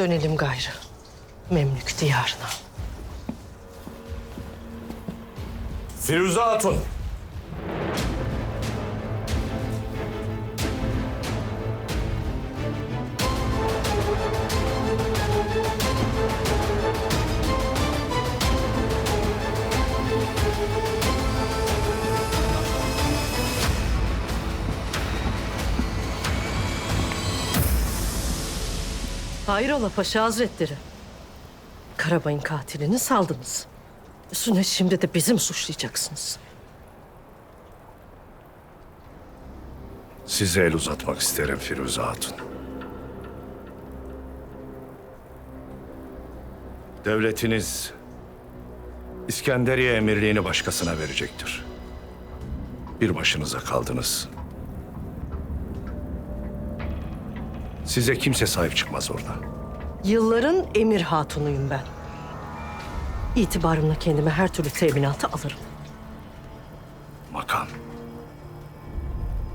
Dönelim gayrı. Memlük diyarına. Firuze Hatun. Hayrola Paşa Hazretleri. Karabay'ın katilini saldınız. Üstüne şimdi de bizi mi suçlayacaksınız? Size el uzatmak isterim Firuze Hatun. Devletiniz İskenderiye emirliğini başkasına verecektir. Bir başınıza kaldınız. Size kimse sahip çıkmaz orada. Yılların emir hatunuyum ben. İtibarımla kendime her türlü teminatı alırım. Makam.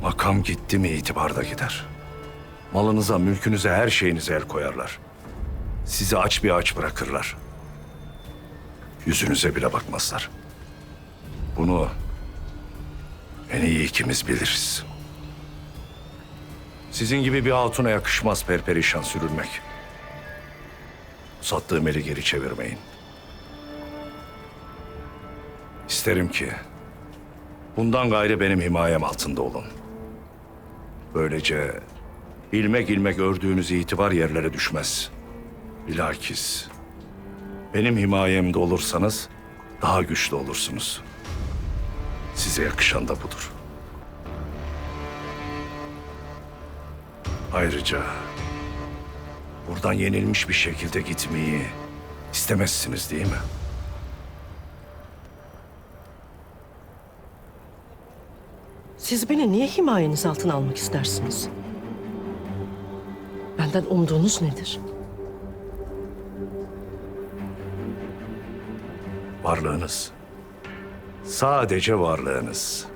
Makam gitti mi itibar da gider. Malınıza, mülkünüze, her şeyinize el koyarlar. Sizi aç bir aç bırakırlar. Yüzünüze bile bakmazlar. Bunu en iyi ikimiz biliriz. Sizin gibi bir hatuna yakışmaz perperişan sürülmek. Sattığım eli geri çevirmeyin. İsterim ki Bundan gayrı benim himayem altında olun. Böylece ilmek ilmek ördüğünüz itibar yerlere düşmez. Bilakis benim himayemde olursanız daha güçlü olursunuz. Size yakışan da budur. Ayrıca buradan yenilmiş bir şekilde gitmeyi istemezsiniz değil mi? Siz beni niye himayeniz altına almak istersiniz? Benden umduğunuz nedir? Varlığınız. Sadece varlığınız.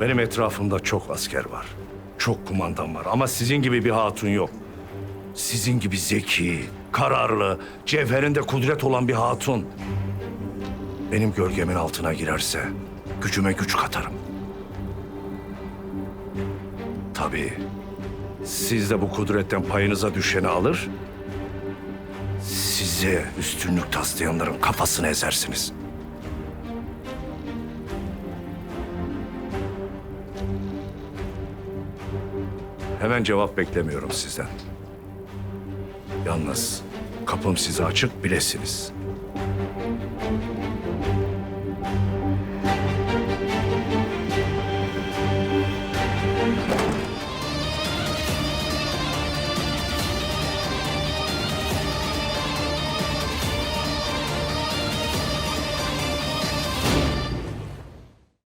Benim etrafımda çok asker var. Çok kumandan var ama sizin gibi bir hatun yok. Sizin gibi zeki, kararlı, cevherinde kudret olan bir hatun. Benim gölgemin altına girerse gücüme güç katarım. Tabii siz de bu kudretten payınıza düşeni alır, size üstünlük taslayanların kafasını ezersiniz. Hemen cevap beklemiyorum sizden. Yalnız kapım size açık bilesiniz.